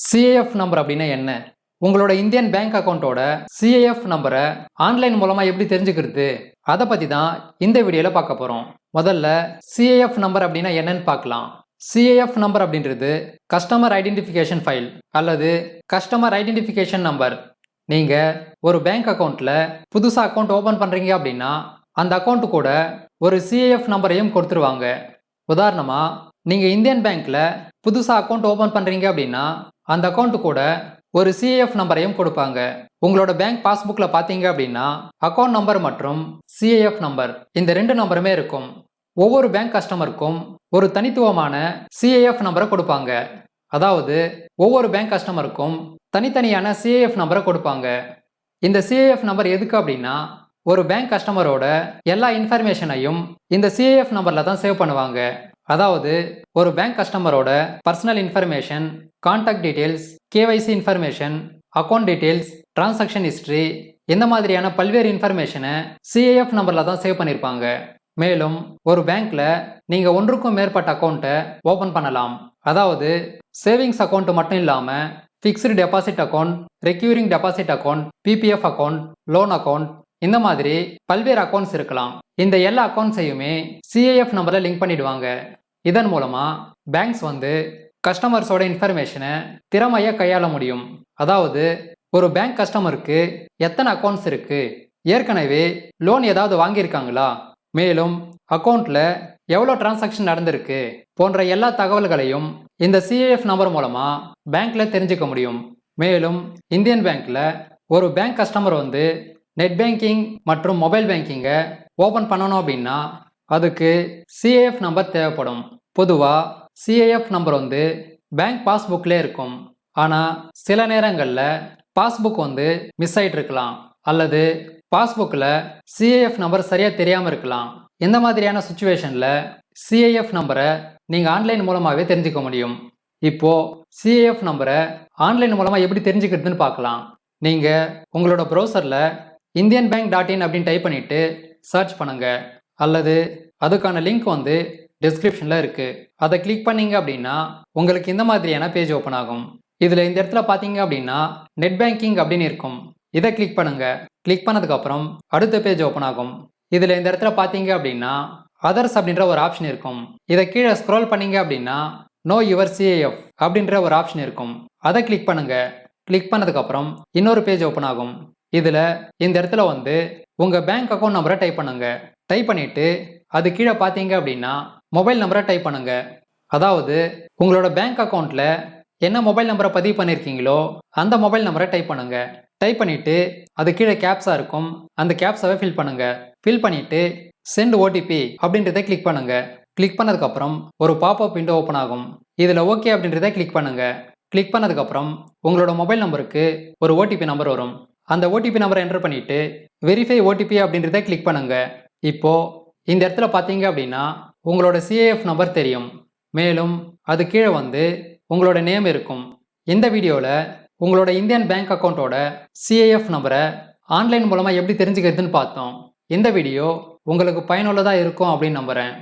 CAF number அப்படின்னா என்ன? உங்களோட இந்தியன் பேங்க் அக்கௌண்ட்டோட சிஏஎஃப் நம்பரை ஆன்லைன் மூலமாக எப்படி தெரிஞ்சுக்கிறது? அதை பற்றி தான் இந்த வீடியோவில் பார்க்க போகிறோம் முதல்ல சிஏஎஃப் நம்பர் அப்படின்னா என்னன்னு பார்க்கலாம். சிஏஎஃப் நம்பர் அப்படின்றது கஸ்டமர் ஐடென்டிஃபிகேஷன் ஃபைல் அல்லது கஸ்டமர் ஐடென்டிஃபிகேஷன் நம்பர் நீங்கள் ஒரு பேங்க் அக்கௌண்ட்டில் புதுசாக அக்கௌண்ட் ஓப்பன் பண்ணுறீங்க அப்படின்னா அந்த அக்கௌண்ட்டு கூட ஒரு சிஏஎஃப் நம்பரையும் கொடுத்துருவாங்க. உதாரணமாக நீங்கள் இந்தியன் பேங்க்கில் புதுசாக அக்கௌண்ட் ஓப்பன் பண்ணுறீங்க அப்படின்னா அந்த அக்கௌண்ட்டு கூட ஒரு சிஏஎஃப் நம்பரையும் கொடுப்பாங்க. உங்களோட பேங்க் பாஸ்புக்கில் பார்த்தீங்க அப்படின்னா அக்கௌண்ட் நம்பர் மற்றும் சிஏஎஃப் நம்பர் இந்த ரெண்டு நம்பருமே இருக்கும். ஒவ்வொரு பேங்க் கஸ்டமருக்கும் ஒரு தனித்துவமான சிஏஎஃப் நம்பரை கொடுப்பாங்க. அதாவது ஒவ்வொரு பேங்க் கஸ்டமருக்கும் தனித்தனியான சிஏஎஃப் நம்பரை கொடுப்பாங்க. இந்த சிஏஎஃப் நம்பர் எதுக்கு அப்படின்னா ஒரு பேங்க் கஸ்டமரோட எல்லா இன்ஃபர்மேஷனையும் இந்த சிஏஎஃப் நம்பரில் தான் சேவ் பண்ணுவாங்க. அதாவது ஒரு பேங்க் கஸ்டமரோட personal information contact details KYC information account details transaction history இந்த மாதிரியான பல்வேறு இன்ஃபர்மேஷனை சிஏஎஃப் நம்பரில் தான் சேவ் பண்ணியிருப்பாங்க மேலும் ஒரு பேங்க்ல நீங்க ஒன்றுக்கும் மேற்பட்ட அக்கௌண்ட்டை ஓபன் பண்ணலாம். அதாவது சேவிங்ஸ் அக்கௌண்ட் மட்டும் இல்லாம fixed deposit account recurring deposit account PPF account loan account இந்த மாதிரி பல்வேறு அக்கௌண்ட்ஸ் இருக்கலாம். இந்த எல்லா அக்கௌண்ட்ஸையுமே சிஏஎஃப் நம்பரில் லிங்க் பண்ணிடுவாங்க. இதன் மூலமா பேங்க்ஸ் வந்து கஸ்டமர்ஸோட இன்ஃபர்மேஷனை திறமையாக கையாள முடியும். அதாவது ஒரு பேங்க் கஸ்டமருக்கு எத்தனை அக்கௌண்ட்ஸ் இருக்கு? ஏற்கனவே லோன் ஏதாவது வாங்கியிருக்காங்களா? மேலும் அக்கௌண்ட்ல எவ்வளோ டிரான்சாக்ஷன் நடந்திருக்கு? போன்ற எல்லா தகவல்களையும் இந்த சிஏஎஃப் நம்பர் மூலமா பேங்க்ல தெரிஞ்சுக்க முடியும். மேலும் இந்தியன் பேங்க்ல ஒரு பேங்க் கஸ்டமர் வந்து நெட் பேங்கிங் மற்றும் மொபைல் பேங்கிங்கை ஓப்பன் பண்ணணும் அப்படின்னா அதுக்கு சிஏஎஃப் நம்பர் தேவைப்படும். பொதுவாக சிஏஎஃப் நம்பர் வந்து பேங்க் பாஸ்புக்கில் இருக்கும். ஆனால் சில நேரங்களில் பாஸ்புக் வந்து மிஸ் ஆயிட்டு இருக்கலாம் அல்லது பாஸ்புக்கில் சிஏஎஃப் நம்பர் சரியாக தெரியாமல் இருக்கலாம். இந்த மாதிரியான சுச்சுவேஷனில் சிஏஎஃப் நம்பரை நீங்கள் ஆன்லைன் மூலமாகவே தெரிஞ்சுக்க முடியும். இப்போது சிஏஎஃப் நம்பரை ஆன்லைன் மூலமாக எப்படி தெரிஞ்சுக்கிறதுன்னு பார்க்கலாம். நீங்கள் உங்களோட ப்ரௌசரில் இந்தியன் பேங்க் டாட் இன் அப்படின்னு டைப் பண்ணிவிட்டு சர்ச் பண்ணுங்கள் அல்லது அதுக்கான லிங்க் வந்து டிஸ்கிரிப்ஷனில் இருக்குது அதை கிளிக் பண்ணீங்க அப்படின்னா உங்களுக்கு இந்த மாதிரியான பேஜ் ஓப்பன் ஆகும். இதில் இந்த இடத்துல பார்த்தீங்க அப்படின்னா நெட் பேங்கிங் அப்படின்னு இருக்கும். இதை கிளிக் பண்ணுங்க. கிளிக் பண்ணதுக்கப்புறம் அடுத்த பேஜ் ஓப்பன் ஆகும். இதில் இந்த இடத்துல பார்த்தீங்க அப்படின்னா அதர்ஸ் அப்படின்ற ஒரு ஆப்ஷன் இருக்கும். இதை கீழே ஸ்க்ரோல் பண்ணீங்க அப்படின்னா நோ யுவர் சிஏஎஃப் அப்படின்ற ஒரு ஆப்ஷன் இருக்கும். அதை கிளிக் பண்ணுங்க. கிளிக் பண்ணதுக்கப்புறம் இன்னொரு பேஜ் ஓப்பன் ஆகும். இதில் இந்த இடத்துல வந்து உங்கள் பேங்க் அக்கௌண்ட் நம்பரை டைப் பண்ணுங்கள் டைப் பண்ணிவிட்டு அது கீழே பார்த்தீங்க அப்படின்னா மொபைல் நம்பரை டைப் பண்ணுங்க. அதாவது உங்களோட பேங்க் அக்கௌண்ட்டில் என்ன மொபைல் நம்பரை பதிவு பண்ணியிருக்கீங்களோ அந்த மொபைல் நம்பரை டைப் பண்ணுங்க. டைப் பண்ணிவிட்டு அது கீழே கேப்ஸாக இருக்கும். அந்த கேப்ஸாவே ஃபில் பண்ணுங்க. ஃபில் பண்ணிவிட்டு சென்ட் ஓடிபி அப்படின்றத கிளிக் பண்ணுங்க. கிளிக் பண்ணதுக்கப்புறம் ஒரு பாப்அப் விண்டோ ஓப்பன் ஆகும். இதில் ஓகே அப்படின்றத கிளிக் பண்ணுங்க. கிளிக் பண்ணதுக்கப்புறம் உங்களோட மொபைல் நம்பருக்கு ஒரு ஓடிபி நம்பர் வரும். அந்த ஓடிபி நம்பரை என்டர் பண்ணிவிட்டு வெரிஃபை ஓடிபி அப்படின்றத கிளிக் பண்ணுங்கள் இப்போ இந்த இடத்துல பார்த்தீங்க அப்படின்னா உங்களோட சிஏஎஃப் நம்பர் தெரியும். மேலும் அது கீழே வந்து உங்களோட நேம் இருக்கும். இந்த வீடியோவில் உங்களோட இந்தியன் பேங்க் அக்கௌண்ட்டோட சிஏஎஃப் நம்பரை ஆன்லைன் மூலமாக எப்படி தெரிஞ்சுக்கிறதுன்னு பார்த்தோம். இந்த வீடியோ உங்களுக்கு பயனுள்ளதாக இருக்கும் அப்படின்னு நம்புகிறேன்